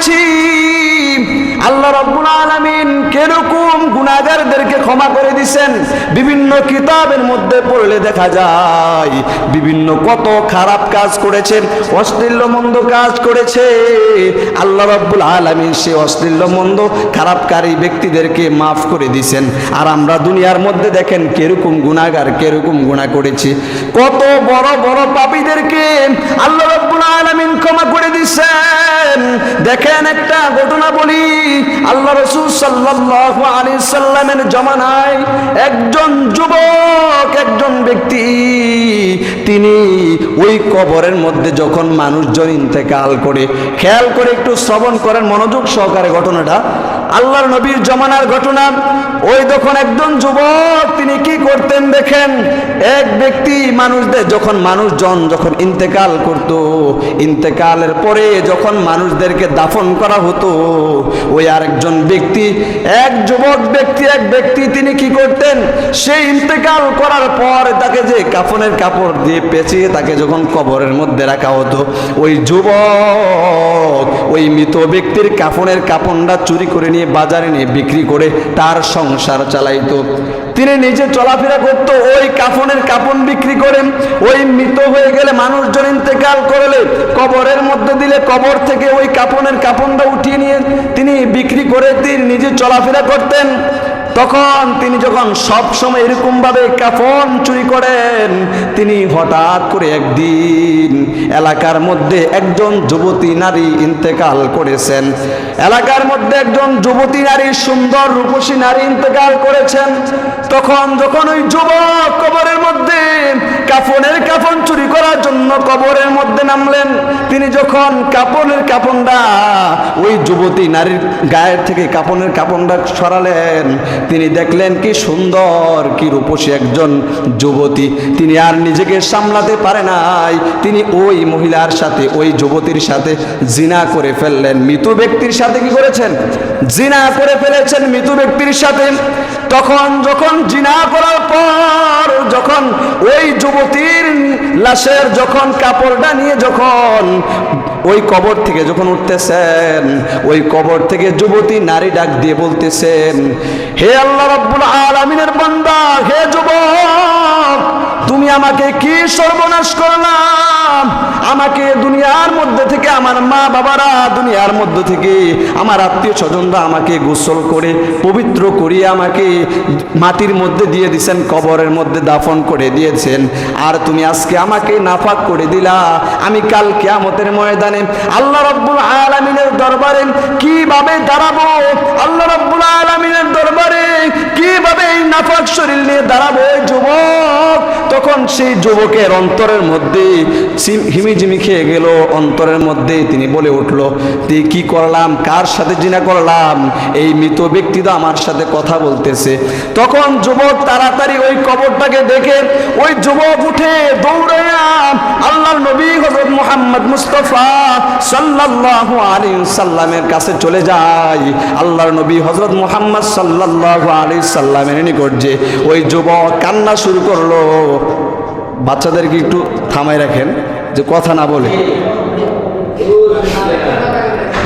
করেছি আল্লাহ রব্বুল আলামিন কীরকম গুনাহগারদেরকে ক্ষমা করে দিছেন? বিভিন্ন কিতাবের মধ্যে পড়লে দেখা যায়, বিভিন্ন কত খারাপ কাজ করেছে অশ্লীল মন্দ কাজ করেছে। আল্লাহ রব্বুল আলামিন সে অশ্লীল মন্দ খারাপকারী ব্যক্তিদেরকে মাফ করে দিছেন। আর আমরা দুনিয়ার মধ্যে দেখেন কীরকম গুনাহগার, কীরকম গুনাহ করেছি। কত বড় বড় পাপীদেরকে আল্লাহ রব্বুল আলামিন ক্ষমা করে দিছেন। দেখেন একটা ঘটনা বলি আল্লাহ রসুল সাল্লাহ আলী সাল্লামের জমানায় একজন যুবক একজন ব্যক্তি তিনি ওই কবরের মধ্যে যখন মানুষজন ইন্তেকাল করে, খেয়াল করে একটু শ্রবণ করেন, মনোযোগ সহকারে ঘটনাটা। আল্লাহর নবীর জমানার ঘটনা, ওই যখন একজন যুবক তিনি কি করতেন দেখেন, এক ব্যক্তি মানুষদের যখন মানুষজন যখন ইন্তেকাল করত, ইন্তেকালের পরে যখন মানুষদেরকে দাফন করা হতো, ওই আরেকজন ব্যক্তি, এক যুবক ব্যক্তি, এক ব্যক্তি তিনি কি করতেন, সেই ইন্তেকাল করার পর তাকে যে কাফনের কাপড় দিয়ে পেঁচিয়ে তাকে যখন কবরের মধ্যে রাখা হতো, ওই যুবক, ওই মৃত ব্যক্তির কাফনের কাপড়টা চুরি করে নিয়ে বাজারে নিয়ে বিক্রি করে তার সংসার চালাইতো। তিনি নিজে চলাফেরা করতো, ওই কাফনের কাপন বিক্রি করেন ওই মৃত হয়ে গেলে মানুষজন ইন্তেকাল করলে, কবরের মধ্যে দিলে কবর থেকে ওই কাপনের কাপনটা উঠিয়ে নিয়ে তিনি বিক্রি করে তিনি নিজে চলাফেরা করতেন। তখন তিনি যখন সব সময় এরকম ভাবে কাফন চুরি করেন, তিনি হঠাৎ করে একদিন এলাকার মধ্যে একজন যুবতী নারী ইন্তেকাল করেছেন। এলাকার মধ্যে একজন যুবতী নারী, সুন্দর রূপসী নারী ইন্তেকাল করেছেন। তখন যখন ওই যুবক কবরের মধ্যে কাফনের কাফন চুরি করার জন্য কবরের মধ্যে নামলেন। তিনি যখন কাপনের কাপনটা ওই যুবতী নারীর গায়ের থেকে কাপনের কাপনটা সরালেন, তিনি দেখলেন কি সুন্দর, কি রূপসী একজন যুবতী। তিনি আর নিজেকে সামলাতে পারে নাই। তিনি ওই মহিলার সাথে, ওই যুবতীর সাথে জিনা করে ফেললেন। মৃত ব্যক্তির সাথে কি করেছেন? জিনা করে ফেলেছেন মৃত ব্যক্তির সাথে। তখন যখন জিনা করার পর, যখন ওই যুবতীর লাশের যখন কাপড়টা নিয়ে যখন ওই কবর থেকে যখন উঠতেছেন, ওই কবর থেকে যুবতী নারী ডাক দিয়ে বলতেছেন, হে আল্লাহ রব্বুল আলামিনের বান্দা, হে যুবক আমাকে কি সর্বনাশ করলাম? আমাকে দুনিয়ার মধ্যে থেকে আমার মা বাবারা, দুনিয়ার মধ্যে থেকে আমার আত্মীয় স্বজনরা আমাকে গোসল করে, পবিত্র করিয়ে আমাকে মাটির মধ্যে দিয়ে দিছেন কবরের মধ্যে দাফন করে দিয়েছেন। আর তুমি আজকে আমাকে নাফাক করে দিলা। আমি কাল কেয়ামতের ময়দানে আল্লাহ রব্বুল আলামিনের দরবারে কীভাবে দাঁড়াবো? আল্লাহ রব্বুল আলামিনের দরবারে কীভাবে এই নাফাক শরীর নিয়ে দাঁড়াবো? যুবক তখন সেই যুবকের অন্তরের মধ্যে হিমিজিমি খেয়ে গেল, অন্তরের মধ্যে তিনি বলে উঠল তুই কি করলাম? কার সাথে জিনা করলাম? এই মৃত ব্যক্তি তো আমার সাথে কথা বলতেছে। তখন যুবক তাড়াতাড়ি ওই কবরটাকে দেখে, ওই যুবক উঠে দৌড়াইয়া আল্লাহর নবী হজরত মোহাম্মদ মুস্তফা সাল্লাল্লাহু আলাইহি সাল্লামের কাছে চলে যায়। আল্লাহর নবী হজরত মোহাম্মদ সাল্লাল্লাহু আলাইহি সাল্লামের নিকট যে ওই যুবক কান্না শুরু করল। বাচ্চাদেরকে একটু থামাই রাখেন যে কথা না বলে।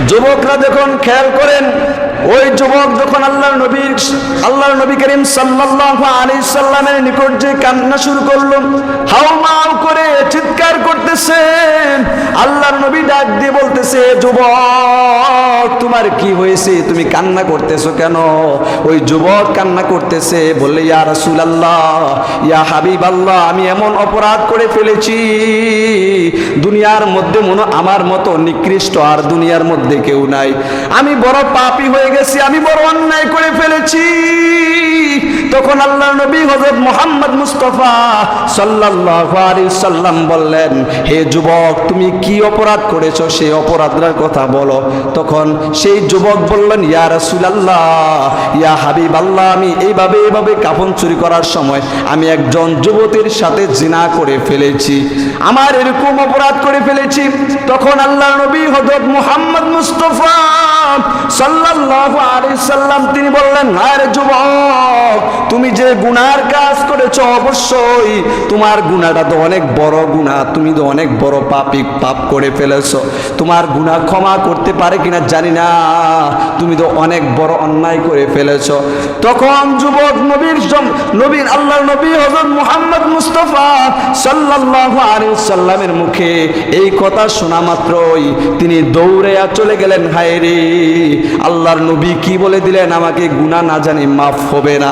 যুবকরা যখন খেয়াল করেন ওই যুবক যখন আল্লাহর নবীর, আল্লাহর নবী করিম সাল্লাল্লাহু আলাইহি সাল্লামের নিকট যে কান্না শুরু করল হাউমাউ করে চিৎকার করতেছেন। আল্লাহর নবী ডাক দিয়ে বলতেছে যুবক, তোমার কি হয়েছে? তুমি কান্না করতেছো কেন? ওই যুবক কান্না করতেছে, বললে, ইয়া রাসূলুল্লাহ, ইয়া হাবিবাল্লাহ, আমি এমন অপরাধ করে ফেলেছি। দুনিয়ার মধ্যে মনে আমার মতো নিকৃষ্ট আর দুনিয়ার মধ্যে কেউ নাই। আমি বড় পাপী হয়ে গেছি আমি বড় অন্যায় করে ফেলেছি। তখন আল্লাহ নবী হযরত মুহাম্মদ মুস্তাফা আলাইহি সাল্লাম বললেন, হে যুবক, তুমি কি অপরাধ করেছ? সেই অপরাধের কথা বলো। তখন সেই যুবক বললেন, ইয়া রাসূলুল্লাহ, ইয়া হাবিবাল্লাহ, আমি এইভাবে এইভাবে কাফন চুরি করার সময় আমি একজন যুবতীর সাথে জিনা করে ফেলেছি। আমার এরকম অপরাধ করে ফেলেছি। তখন আল্লাহ নবী হযরত মুহাম্মদ মুস্তাফা সাল্লাল্লাহু আলাইহি সাল্লাম তিনি বললেন, আরে যুবক তুমি যে গুনার কাজ করেছ অবশ্যই তোমার গুনাহটা তো অনেক বড় গুনাহ তুমি তো অনেক বড় পাপী, পাপ করে ফেলেছো। তোমার গুনাহ ক্ষমা করতে পারে কিনা জানি না, তুমি তো অনেক বড় অন্যায় করে ফেলেছো। তখন যুবক নবীর নবীর আল্লাহর নবী হযরত মুহাম্মদ মুস্তাফা সাল্লাল্লাহু আলাইহি সাল্লামের মুখে এই কথা শোনা মাত্রই তিনি দৌড়ে আর চলে গেলেন হায় রে আল্লাহর নবী কি বলে দিলেন? আমাকে গুনাহ না জানি মাফ হবে না।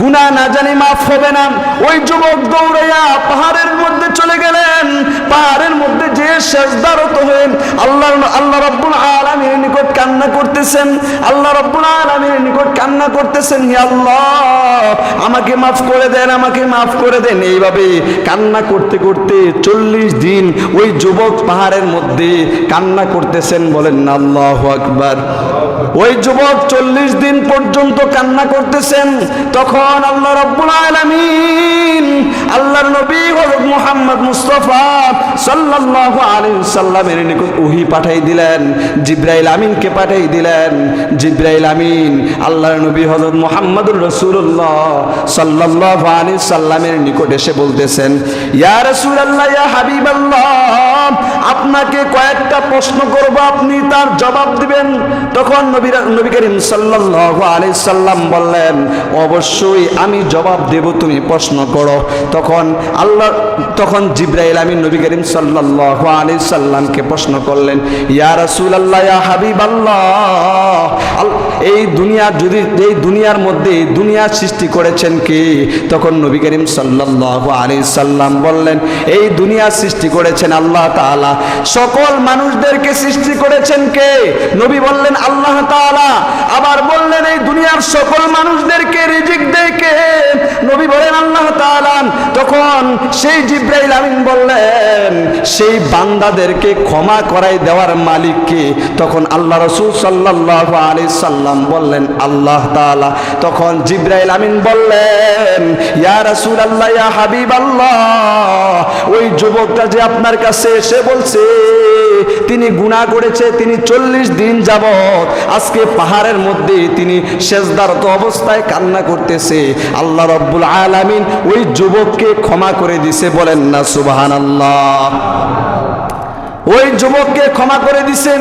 গুনাহ না জানি মাফ হবে না। ওই যুবক দৌড়াইয়া পাহাড়ের মধ্যে চলে গেলেন। পাহাড়ের মধ্যে যে শেষদারত হয়ে আল্লাহ আল্লাহ রব্বুল আলামিনের নিকট কান্না করতেছেন। আল্লাহ রব্বুল আলামিনের নিকট কান্না করতেছেন, হে আল্লাহ, আমাকে মাফ করে দেন, আমাকে মাফ করে দেন। এইভাবে কান্না করতে করতে চল্লিশ দিন ওই যুবক পাহাড়ের মধ্যে কান্না করতেছেন, বলেন, আল্লাহ আকবার। ওই যুবক চল্লিশ দিন পর্যন্ত কান্না করতেছেন। তখন আল্লাহ রব্বুল আলামিন আল্লাহর নবী মুহাম্মদ মুস্তাফা সাল্লাল্লাহু আলাইহি সাল্লামের নিকট ওহী পাঠাই দিলেন, জিব্রাইল আমিনকে পাঠাই দিলেন। জিব্রাইল আমিন আল্লাহর নবী হযরত মুহাম্মদুর রাসূলুল্লাহ সাল্লাল্লাহু আলাইহি সাল্লামের নিকট এসে বলতেছেন, ইয়া রাসূলুল্লাহ, ইয়া হাবিবাল্লাহ আপনাকে কয়েকটা প্রশ্ন করব, আপনি তার জবাব দিবেন। তখন নবী করিম সাল্লাল্লাহু আলাইহি সাল্লাম বললেন, অবশ্যই আমি জবাব দেব, তুমি প্রশ্ন করো। তখন আল্লাহ, তখন জিব্রাইল আমিন নবী করিম সাল্লাল্লাহু আলাইহি সাল্লামকে প্রশ্ন করলেন, ইয়া রাসূলুল্লাহ, ইয়া হাবিবাল্লাহ, আল- এই দুনিয়া যদি, এই দুনিয়ার মধ্যে দুনিয়া সৃষ্টি করেছেন কে? তখন নবী করিম সাল্লাল্লাহু আলাইহি সাল্লাম বললেন, এই দুনিয়া সৃষ্টি করেছেন আল্লাহ তাআলা। সকল মানুষদেরকে সৃষ্টি করেছেন কে? নবী বললেন, আল্লাহ তাআলা। আবার বললেন, এই দুনিয়ার সকল মানুষদেরকে রিজিক তাআলা তখন সেই জিব্রাইল আমিন বললেন, সেই বান্দাদেরকে ক্ষমা করাই দেওয়ার মালিককে তখন আল্লাহ রসুল সাল্লাহ আলি সাল্লাম বললেন, আল্লাহ তালা তখন জিব্রাইল আমিন বললেন, ইয়া রাসূলুল্লাহ, ইয়া হাবিব আল্লাহ ওই যুবকটা যে আপনার কাছে এসে বলছে তিনি গুনাহ করেছে, তিনি চল্লিশ দিন যাবত আজকে পাহাড়ের মধ্যে তিনি শেষদারত অবস্থায় কান্না করতেছে। আল্লাহ রব্বুল আলামিন ওই যুবককে ক্ষমা করে দিছে, বলেন না, সুবহানাল্লাহ। ওই যুবককে ক্ষমা করে দিছেন।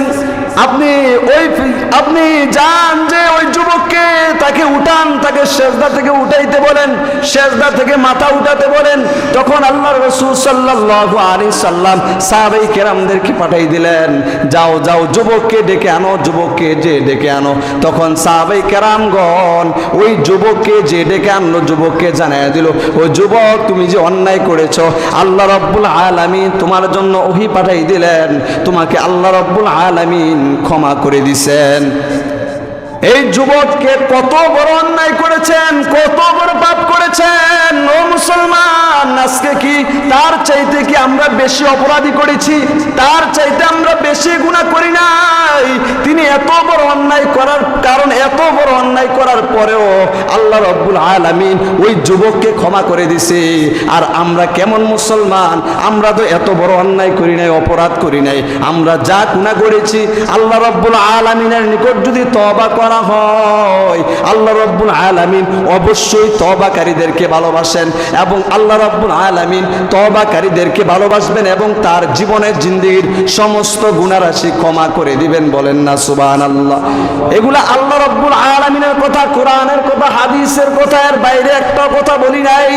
আপনি ওই আপনি যান যে ওই উঠান তাকে শেষদা থেকে উঠাইতে বলেন শেষদা থেকে মাথা উঠাতে বলেন। তখন আল্লাহ রসুল সাল্লাল্লাহু আলাইহি সাল্লাম সাহাবাই কেরামদেরকে পাঠাই দিলেন, যাও যাও, যুবককে ডেকে আনো, যুবককে যে ডেকে আনো। তখন সাহাবাই কেরামগণ ওই যুবককে যে ডেকে আনলো, যুবককে জানাই দিল, ও যুবক, তুমি যে অন্যায় করেছ, আল্লাহ রব্বুল আলামিন তোমার জন্য ওহি পাঠাই দিলেন। তোমাকে আল্লাহ রব্বুল আলামিন ক্ষমা করে দিছেন। এই যুবককে কত বড় অন্যায় করেছেন, কত বড় পাপ করেছেন। ও মুসলমান, আজকে কি তার চাইতে কি আমরা বেশি অপরাধী করেছি? তার চাইতে আমরা বেশি গুণা করি নাই। তিনি এত বড় অন্যায় করার কারণ, এত বড় অন্যায় করার পরেও আল্লাহ রব্বুল আলামিন ওই যুবককে ক্ষমা করে দিছে। আর আমরা কেমন মুসলমান? আমরা তো এত বড় অন্যায় করি নাই, অপরাধ করি নাই। আমরা যা গুণা করেছি, আল্লাহ রব্বুল আলামিনের নিকট যদি তবা করা হয়। আল্লাহ রব্বুল আলামিন অবশ্যই তবাকারীদেরকে ভালোবাসেন এবং আল্লাহ রব্বুল আলামিন তবাকারীদেরকে ভালোবাসবেন এবং তার জীবনের জিন্দিগির সমস্ত গুণারাশি ক্ষমা করে দিবেন বলেন না সুবান আল্লাহ এগুলা আল্লাহ রব্বুল আলামিনের কথা, কোরআনের কথা, হাদিসের কথা, এর বাইরে একটা কথা বলি নাই।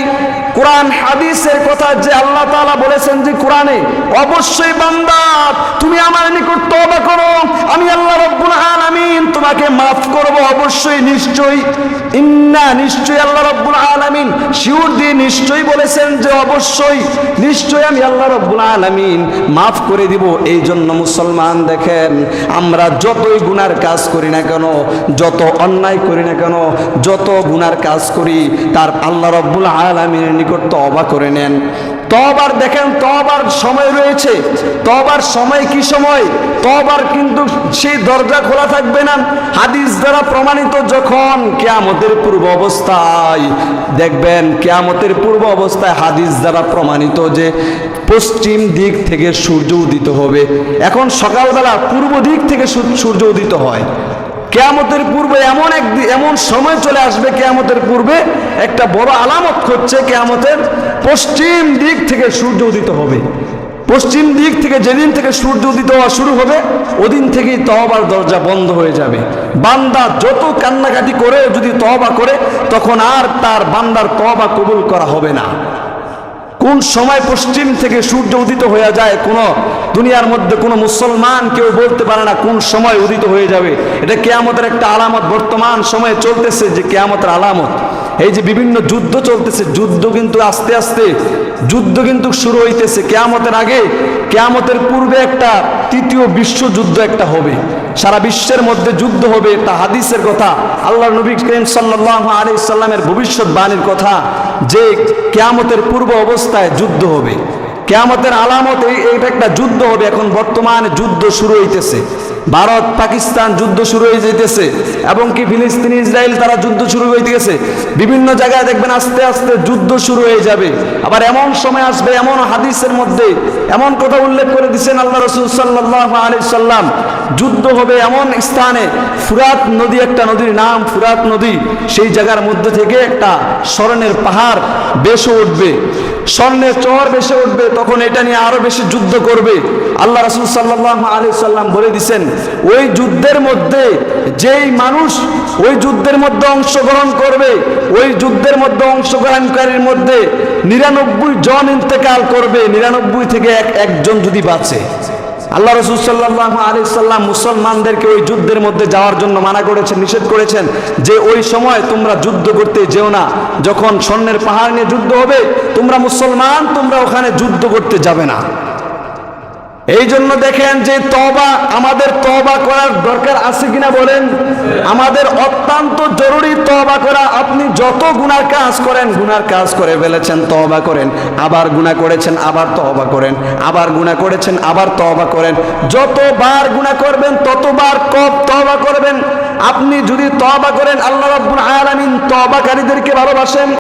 কোরআন, হাদিসের কথা যে আল্লাহ তাআলা বলেছেন যে কোরআনে, অবশ্যই বান্দা, তুমি আমার নিকট তওবা করো। আমি আল্লাহ রব্বুল আলামিন তোমাকে মাফ করব অবশ্যই, নিশ্চয়ই। ইন্না নিশ্চয়ই আল্লাহ রব্বুল আলামিন শিউর দিয়ে নিশ্চয়ই বলেছেন যে অবশ্যই, নিশ্চয়ই আমি আল্লাহ রব্বুল আলামিন মাফ করে দিব। এই জন্য মুসলমান দেখেন, আমরা যতই গুনার কাজ করি না কেন, যত অন্যায় করি না কেন, যত গুনার কাজ করি, তার আল্লাহ রব্বুল আলামিনের নিকট তওবা করে নেন। তবার দেখেন তবার সময় রয়েছে। তবার সময় কি সময়? তবার কিন্তু সেই দরজা খোলা থাকবে না। হাদিস দ্বারা প্রমাণিত যখন কেয়ামতের পূর্ব অবস্থায়, দেখবেন কেয়ামতের পূর্ব অবস্থায় হাদিস দ্বারা প্রমাণিত যে পশ্চিম দিক থেকে সূর্য উদিত হবে। এখন সকালবেলা পূর্ব দিক থেকে সূর্য উদিত হয়। কেয়ামতের পূর্বে এমন এক এমন সময় চলে আসবে কেয়ামতের পূর্বে একটা বড় আলামত হচ্ছে কেয়ামতের পশ্চিম দিক থেকে সূর্য উদিত হবে। পশ্চিম দিক থেকে যেদিন থেকে সূর্য উদিত হওয়া শুরু হবে, ওদিন থেকেই তহবার দরজা বন্ধ হয়ে যাবে। বান্দা যত কান্নাকাটি করে, যদি তহবা করে, তখন আর তার বান্দার তহবা কবুল করা হবে না। কোন সময় পশ্চিম থেকে সূর্য উদিত হয়ে যায়, কোন দুনিয়ার মধ্যে কোনো মুসলমান কেউ বলতে পারে না কোন সময় উদিত হয়ে যাবে। এটা কেয়ামতের একটা আলামত, বর্তমান সময়ে চলতেছে যে কেয়ামতের আলামত। এই যে বিভিন্ন যুদ্ধ চলতেছে, যুদ্ধ কিন্তু আস্তে আস্তে, যুদ্ধ কিন্তু শুরু হইতেছে। কেয়ামতের আগে, কেয়ামতের পূর্বে একটা, তৃতীয় বিশ্বযুদ্ধ একটা হবে। সারা বিশ্বের মধ্যে যুদ্ধ হবে এটা হাদিসের কথা। আল্লাহ নবী করিম সাল্লাহ আলি সাল্লামের ভবিষ্যৎবাণীর কথা যে, কেয়ামতের পূর্ব অবস্থায় যুদ্ধ হবে। কেয়ামতের আলামত এইটা একটা যুদ্ধ হবে। এখন বর্তমানে যুদ্ধ শুরু হইতেছে। ভারত পাকিস্তান যুদ্ধ শুরু হয়ে যাইতেছে, এবং কি ফিলিস্তিন ইসরায়েল তারা যুদ্ধ শুরু হয়ে গেছে। বিভিন্ন জায়গায় দেখবেন আস্তে আস্তে যুদ্ধ শুরু হয়ে যাবে। আবার এমন সময় আসবে, এমন হাদিসের মধ্যে এমন কথা উল্লেখ করে দিচ্ছেন আল্লাহ রসুল সাল্লাহ আলি সাল্লাম। যুদ্ধ হবে এমন স্থানে, ফুরাত নদী একটা নদীর নাম, ফুরাত নদী। সেই জায়গার মধ্যে থেকে একটা স্মরণের পাহাড় বেশে উঠবে। স্বর্ণের চর বেশে উঠবে, তখন এটা নিয়ে আরও বেশি যুদ্ধ করবে। আল্লাহ রসুল সাল্লাহ আলি সাল্লাম বলে দিছেন ওই যুদ্ধের মধ্যে, যেই মানুষ ওই যুদ্ধের মধ্যে অংশগ্রহণ করবে, ওই যুদ্ধের মধ্যে অংশগ্রহণকারীর মধ্যে নিরানব্বই জন ইন্তেকাল করবে, নিরানব্বই থেকে এক, একজন যদি বাঁচে। আল্লাহ রসুল সাল্লাহ আলি সাল্লাম মুসলমানদেরকে ওই যুদ্ধের মধ্যে যাওয়ার জন্য মানা করেছেন, নিষেধ করেছেন যে ওই সময় তোমরা যুদ্ধ করতে যেও না। যখন স্বর্ণের পাহাড় নিয়ে যুদ্ধ হবে, তোমরা মুসলমান, তোমরা ওখানে যুদ্ধ করতে যাবে না। এই জন্য দেখেন যে তবা আমাদের তবা করার দরকার আছে কিনা বলেন? আমাদের অত্যন্ত জরুরি তবা করা। আপনি যত গুনার কাজ করেন, গুনার কাজ করে ফেলেছেন তবা করেন। আবার গুনাহ করেছেন, আবার তবা করেন। আবার গুনাহ করেছেন, আবার তবা করেন। যতবার গুনাহ করবেন, ততবার কব তবা করবেন। আপনি যদি তবা করেন, আল্লাহ রাব্বুল আলামিন তবাকারীদেরকে ভালোবাসেন।